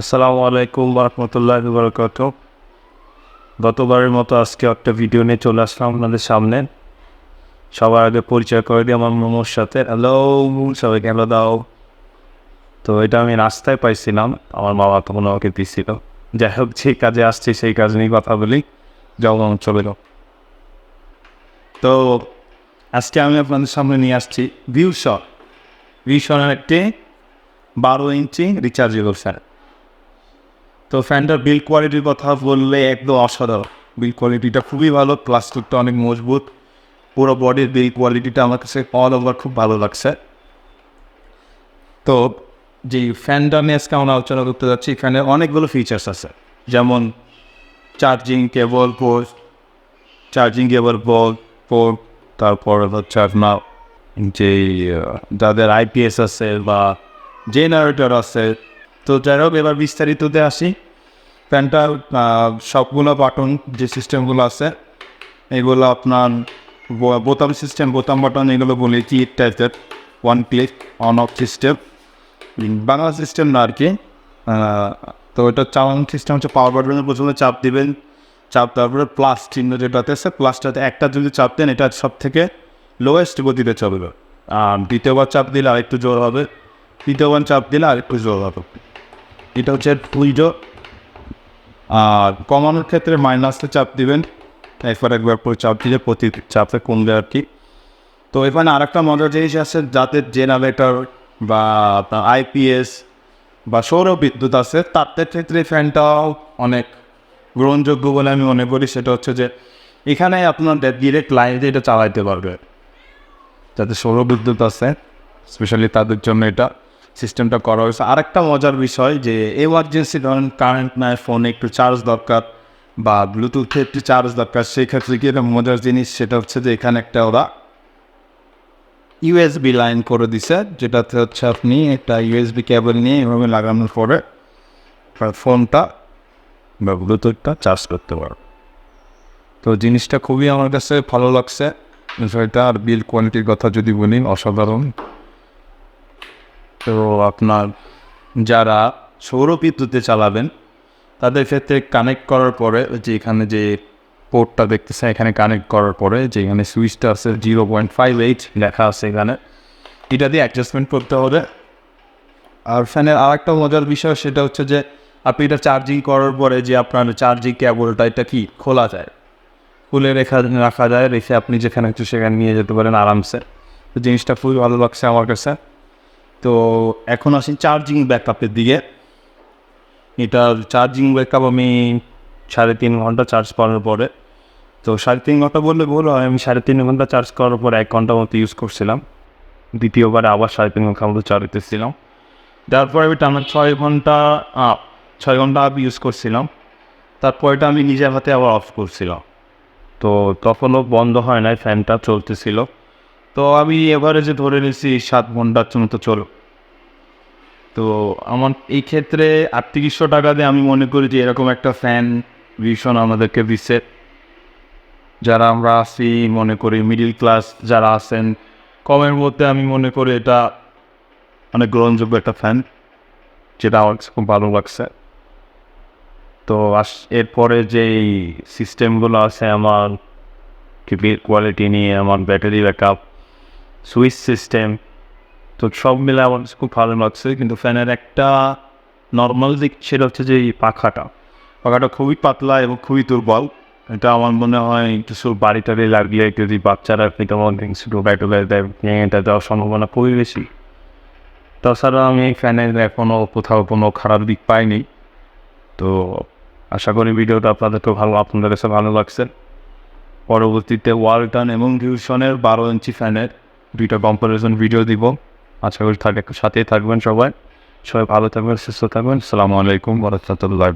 আসসালামু আলাইকুম রহমতুল্লাহ বরকত গতবারের মতো আজকে একটা ভিডিও নিয়ে চলে আসলাম আপনাদের সামনে। সবার আগে পরিচয় করে দিই, আমার মোমোর সাথে। হ্যালো সবাইকে হ্যালো দাও। তো এটা আমি রাস্তায় পাইছিলাম, আমার বাবা তখন আমাকে দিচ্ছিল যাই হোক, যে কাজে আসছি সেই কাজ নিয়ে কথা বলি যেমন চলে তো আজকে আমি আপনাদের সামনে নিয়ে আসছি ভিউ শট। ভিউ শটের একটি বারো ইঞ্চি রিচার্জেবল ফ্যান তো ফ্যানটার বিল কোয়ালিটির কথা বললে একদম অসাধারণ। বিল কোয়ালিটিটা খুবই ভালো প্লাস্টিকটা অনেক মজবুত। পুরো বডির বিল কোয়ালিটিটা আমার কাছে অল ওভার খুব ভালো লাগছে। তো যে ফ্যানটা নিয়ে আজকে আমরা আলোচনা করতে যাচ্ছি ফ্যানের অনেকগুলো ফিচার্স আছে। যেমন charging cable post charging cable বল পোর্ট তারপর হচ্ছে আপনার যে যাদের আইপিএস আছে বা জেনারেটর আছে তো যাই হোক, এবার বিস্তারিততে আসি। প্যান্টটা সবগুলো বাটন যে সিস্টেমগুলো আছে, এগুলো আপনার বোতাম সিস্টেম বোতাম বাটন এগুলো বলি কি টাইপের one click on off system Bangla system না আর কি। তো এটা চালানো সিস্টেম হচ্ছে পাওয়ার বাটনের প্রথমে চাপ দিবেন। চাপ তারপরে প্লাস চিহ্ন যেটাতে আছে প্লাসটাতে একটা যদি চাপ দেন, এটা সব থেকে লোয়েস্ট গতিতে চলবে। আর দ্বিতীয়বার চাপ দিলে আরেকটু জোর হবে। তৃতীয়বার চাপ দিলে আরেকটু জোর হবে। এটা হচ্ছে উইডো আর কমানোর ক্ষেত্রে মাইনাসে চাপ দিবেন, একবার একবার করে চাপ দিলে প্রতি চাপে কমবে আর কি। তো এখানে আরেকটা মজার জিনিস আছে যাতে জেনারেটর বা আইপিএস বা সৌর বিদ্যুৎ আছে, তাদের ক্ষেত্রে ফ্যানটাও অনেক গ্রহণযোগ্য বলে আমি মনে করি। সেটা হচ্ছে যে, এখানে আপনার ডিরেক্ট লাইন দিয়ে এটা চালাইতে পারবে। যাতে সৌর বিদ্যুৎ আছে স্পেশালি তাদের জন্য এটা। সিস্টেমটা করা হয়েছে। আরেকটা মজার বিষয় যে এমার্জেন্সি ধরেন কারেন্ট নাই ফোনে একটু চার্জ দরকার বা ব্লুটুথে একটু চার্জ দরকার, সেই ক্ষেত্রে কি একটা মজার জিনিস সেটা হচ্ছে যে এখানে একটা ওরা ইউএসবি লাইন করে দিছে, যেটাতে হচ্ছে আপনি একটা ইউএসবি কেবল নিয়ে এভাবে লাগানোর পরে ফোনটা বা ব্লুটুথটা চার্জ করতে পারো তো জিনিসটা খুবই আমার কাছে ভালো লাগছে। বিষয়টা আর বিল কোয়ালিটির কথা যদি বলি, অসাধারণ। তো আপনার যারা সৌর বিদ্যুতে চালাবেন, তাদের ক্ষেত্রে কানেক্ট করার পরে যে এখানে যে পোর্টটা দেখতেছে, এখানে কানেক্ট করার পরে যে এখানে সুইচটা আছে জিরো পয়েন্ট ফাইভ এইট লেখা আছে এখানে, এটা দিয়ে অ্যাডজাস্টমেন্ট করতে হবে। আর ফ্যানের আরেকটা মজার বিষয় সেটা হচ্ছে যে আপনি এটা চার্জিং করার পরে যে আপনার চার্জিং কেবলটা এটা কি খোলা যায়? খুলে রেখা, রাখা যায়, রেখে আপনি যেখানে একটু সেখানে নিয়ে যেতে পারেন আরামসে। তো জিনিসটা খুবই ভালো লাগছে আমার কাছে। তো এখন আসি চার্জিং ব্যাকআপের দিকে। এটা চার্জিং ব্যাকআপ আমি সাড়ে তিন ঘণ্টা চার্জ করার পরে। তো সাড়ে তিন ঘণ্টা বললে হয়, আমি সাড়ে তিন ঘণ্টা চার্জ করার পর এক ঘণ্টা মতো ইউজ করছিলাম। দ্বিতীয়বারে আবার সাড়ে তিন ঘণ্টা মতো চার্জ দিতেছিলাম। তারপরে আমি টানা ছয় ঘণ্টা ছয় ঘণ্টা আপ ইউজ করছিলাম। তারপরটা আমি নিজের হাতে আবার অফ করছিলাম। তো তখনও বন্ধ হয় নাই ফ্যানটা চলতেছিল। তো আমি এভারেজে ধরে নিয়েছি সাত ঘণ্টার জন্য তো চলো। তো আমার এই ক্ষেত্রে আটত্রিশশো টাকা দিয়ে আমি মনে করি যে এরকম একটা ফ্যান ভীষণ আমাদেরকে দিচ্ছে। যারা আমরা আছি, মনে করি মিডিল ক্লাস যারা আছেন, কমের মধ্যে আমি মনে করি এটা অনেক গ্রহণযোগ্য একটা ফ্যান যেটা আমার খুব ভালো লাগছে। তো আস, এরপরে যেই সিস্টেমগুলো আছে, আমার বিল কোয়ালিটি নিয়ে, আমার ব্যাটারি ব্যাকআপ সুইচ সিস্টেম তো সব মিলে আমার খুব ভালো লাগছে, কিন্তু ফ্যানের একটা নর্মাল দিক সেটা হচ্ছে যে এই পাখাটা। পাখাটা খুবই পাতলা এবং খুবই দুর্বল। এটা আমার মনে হয় কিছু টাড়ি লাগলে যদি বাচ্চারা কেমন ডোবাই টোবাই দেয় এটা দেওয়ার সম্ভাবনা খুবই বেশি। তাছাড়া আমি এই ফ্যানের এখনও কোথাও কোনো খারাপ দিক পাইনি। তো আশা করি ভিডিওটা আপনাদেরকে ভালো, আপনাদের কাছে ভালো লাগছে। পরবর্তীতে ওয়ালটন এবং ভিউশনের বারো ইঞ্চি ফ্যানের দুইটা কম্পারিজন ভিডিও দিব। আশা করি থাকবে সাথেই থাকবেন সবাই। সবাই ভালো থাকবেন, সুস্থ থাকবেন। সালামু আলাইকুম ওরহমতুল্লাহ